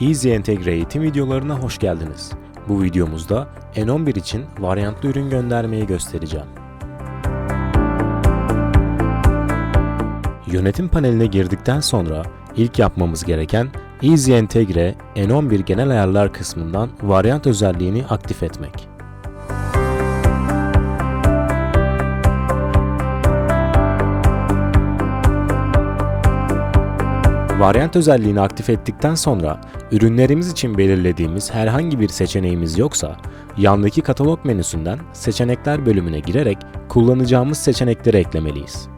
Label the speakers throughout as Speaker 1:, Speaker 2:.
Speaker 1: Easy Entegre eğitim videolarına hoş geldiniz. Bu videomuzda N11 için varyantlı ürün göndermeyi göstereceğim. Yönetim paneline girdikten sonra ilk yapmamız gereken Easy Entegre N11 genel ayarlar kısmından varyant özelliğini aktif etmek. Varyant özelliğini aktif ettikten sonra ürünlerimiz için belirlediğimiz herhangi bir seçeneğimiz yoksa yandaki katalog menüsünden seçenekler bölümüne girerek kullanacağımız seçenekleri eklemeliyiz.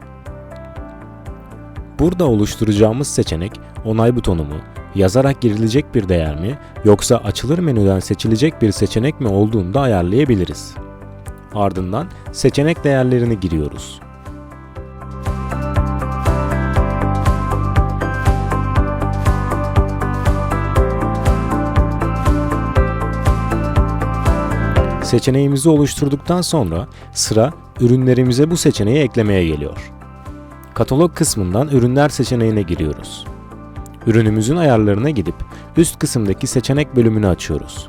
Speaker 1: Burada oluşturacağımız seçenek onay butonu mu, yazarak girilecek bir değer mi yoksa açılır menüden seçilecek bir seçenek mi olduğunu da ayarlayabiliriz. Ardından seçenek değerlerini giriyoruz. Seçeneğimizi oluşturduktan sonra sıra ürünlerimize bu seçeneği eklemeye geliyor. Katalog kısmından ürünler seçeneğine giriyoruz. Ürünümüzün ayarlarına gidip üst kısımdaki seçenek bölümünü açıyoruz.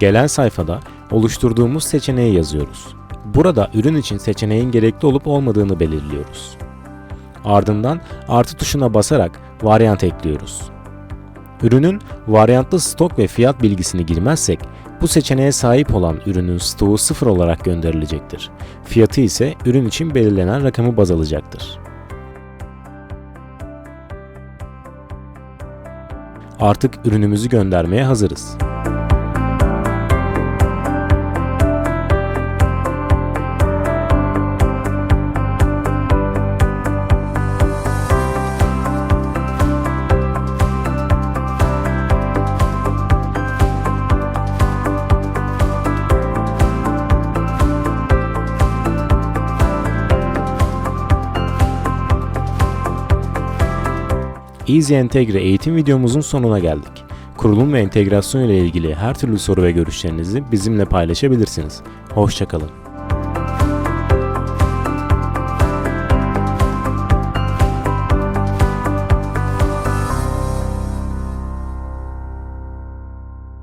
Speaker 1: Gelen sayfada oluşturduğumuz seçeneği yazıyoruz. Burada ürün için seçeneğin gerekli olup olmadığını belirliyoruz. Ardından artı tuşuna basarak varyant ekliyoruz. Ürünün varyantlı stok ve fiyat bilgisini girmezsek bu seçeneğe sahip olan ürünün stoğu sıfır olarak gönderilecektir. Fiyatı ise ürün için belirlenen rakamı baz alacaktır. Artık ürünümüzü göndermeye hazırız. Easy Entegre eğitim videomuzun sonuna geldik. Kurulum ve entegrasyon ile ilgili her türlü soru ve görüşlerinizi bizimle paylaşabilirsiniz. Hoşçakalın.